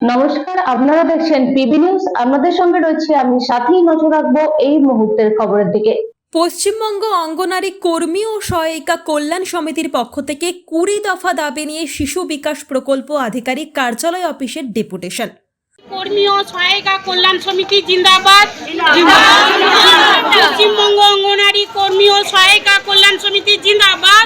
নমস্কার আপনারা দেখছেন পিবি নিউজ। আপনাদের সঙ্গে রয়েছে আমি সাথেই নজর রাখব এই মুহূর্তের খবরের দিকে। পশ্চিমবঙ্গ অঙ্গনারী কর্মী ও সহায়িকা কল্যাণ সমিতির পক্ষ থেকে কুড়ি দফা দাবি নিয়ে শিশু বিকাশ প্রকল্প আধিকারিক কার্যালয় অফিসের ডেপুটেশন। কর্মী ও সহায়িকা কল্যাণ সমিতি জিন্দাবাদ। পশ্চিমবঙ্গ অঙ্গনারী কর্মী ও সহায়িকা কল্যাণ সমিতি জিন্দাবাদ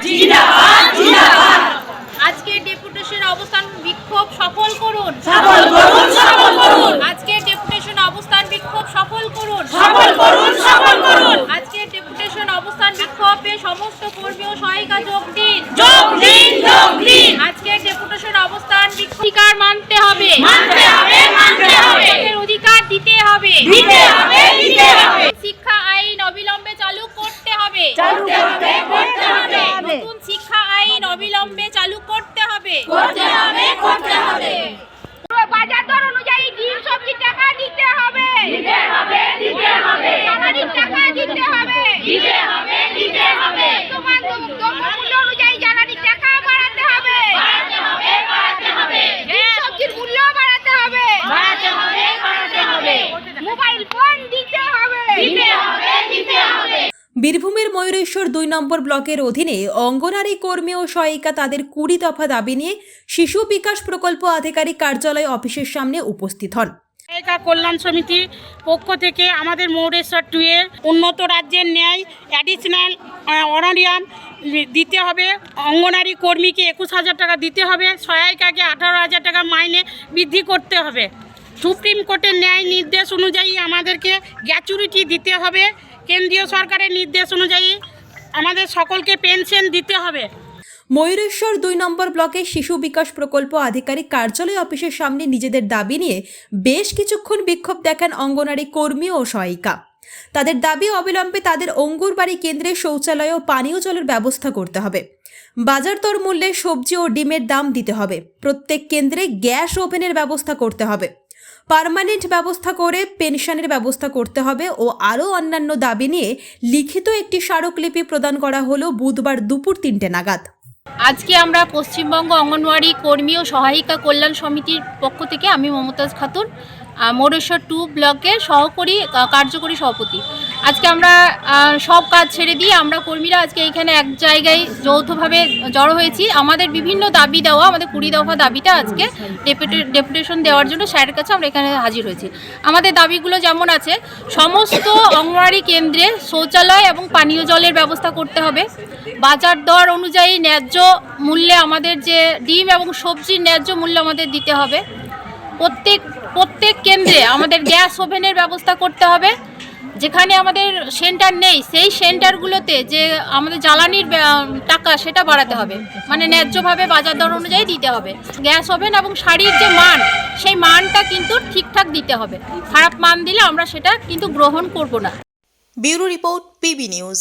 আজকে ডেপুটেশন অবস্থান বিক্ষোভ সফল করুন সফল করুন সফল করুন আজকে ডেপুটেশন অবস্থান বিক্ষোভ সফল করুন সফল করুন। আজকে ডেপুটেশন অবস্থান বিক্ষোভে সমস্ত কর্মী ও সহায়িকা যোগ দিন। যোগ দিন যোগ দিন। আজকে ডেপুটেশন অবস্থান বিক্ষোভিকার মানতে হবে। মানতে হবে মানতে হবে। অধিকার দিতে হবে। দিতে হবে দিতে হবে। শিক্ষা আইন অবিলম্বে চালু করতে হবে। করতে করতে হবে। নতুন শিক্ষা আইন অবিলম্বে চালু করতে হবে। করতে হবে করতে হবে বাজার দর অনুযায়ী ডিম সবজি টাকা দিতে হবে দিতে হবে দিতে হবে সামাজিক টাকা দিতে হবে দিতে হবে দিতে হবে তোমার দ্রব্যমূল্য অনুযায়ী জ্বালানি টাকা বাড়াতে হবে বাড়াতে হবে বাড়াতে হবে ডিম সবজির মূল্য বাড়াতে হবে বাড়াতে হবে বাড়াতে হবে মোবাইল ফোন দিতে হবে দিতে হবে দিতে হবে বীরভূমের ময়ূরেশ্বর দুই নম্বর ব্লকের অধীনে অঙ্গনারী কর্মী ও সহায়িকা তাদের কুড়ি দফা দাবি নিয়ে শিশু বিকাশ প্রকল্প আধিকারিক কার্যালয় অফিসের সামনে উপস্থিত হন। সহায়িকা কল্যাণ সমিতির পক্ষ থেকে আমাদের মৌরেশ্বর টুয়ে উন্নত রাজ্যের ন্যায় অ্যাডিশনাল অনারিয়াম দিতে হবে। অঙ্গনারী কর্মীকে একুশ হাজার টাকা দিতে হবে। সহায়িকাকে আঠারো হাজার টাকা মাইনে বৃদ্ধি করতে হবে। সুপ্রিম কোর্টের ন্যায় নির্দেশ অনুযায়ী আমাদেরকে গ্যাচুরিটি দিতে হবে। কেন্দ্রীয় সরকারের নির্দেশ অনুযায়ী আমাদের সকলকে পেনশন দিতে হবে। ময়ূরেশ্বর দুই নম্বর ব্লকে শিশু বিকাশ প্রকল্প আধিকারিক কার্যালয় অফিসের সামনে নিজেদের দাবি নিয়ে বেশ কিছুক্ষণ বিক্ষোভ দেখান অঙ্গনারী কর্মী ও সহায়িকা। তাদের দাবি অবিলম্বে তাদের অঙ্গুরবাড়ি কেন্দ্রে শৌচালয় ও পানীয় জলের ব্যবস্থা করতে হবে। বাজার দর মূল্যে সবজি ও ডিমের দাম দিতে হবে। প্রত্যেক কেন্দ্রে গ্যাস ওভেনের ব্যবস্থা করতে হবে। পার্মানেন্ট ব্যবস্থা করে পেনশনের ব্যবস্থা করতে হবে ও আরও অন্যান্য দাবি নিয়ে লিখিত একটি স্মারকলিপি প্রদান করা হলো বুধবার দুপুর তিনটে নাগাদ। আজকে আমরা পশ্চিমবঙ্গ অঙ্গনওয়াড়ি কর্মী ও সহায়িকা কল্যাণ সমিতির পক্ষ থেকে আমি মমতাজ খাতুন মোরেশ্বর টু ব্লকের সহকারী কার্যকরী সভাপতি। আজকে আমরা সব কাজ ছেড়ে দিয়ে আমরা কর্মীরা আজকে এখানে এক জায়গায় যৌথভাবে জড়ো হয়েছি। আমাদের বিভিন্ন দাবি দেওয়া, আমাদের কুড়ি দফা দাবিটা আজকে ডেপুটেশন দেওয়ার জন্য স্যারের কাছে আমরা এখানে হাজির হয়েছি। আমাদের দাবিগুলো যেমন আছে, সমস্ত অঙ্গনওয়াড়ি কেন্দ্রে শৌচালয় এবং পানীয় জলের ব্যবস্থা করতে হবে। বাজার দর অনুযায়ী ন্যায্য মূল্যে আমাদের যে ডিম এবং সবজির ন্যায্য মূল্য আমাদের দিতে হবে। প্রত্যেক প্রত্যেক কেন্দ্রে আমাদের গ্যাস ওভেনের ব্যবস্থা করতে হবে। যেখানে আমাদের সেন্টার নেই, সেই সেন্টারগুলোতে যে আমাদের জ্বালানির টাকা সেটা বাড়াতে হবে। মানে ন্যায্যভাবে বাজার দর অনুযায়ী দিতে হবে। গ্যাস ওভেন এবং শাড়ির যে মান, সেই মানটা কিন্তু ঠিকঠাক দিতে হবে। খারাপ মান দিলে আমরা সেটা কিন্তু গ্রহণ করব না। Bureau report, PB news.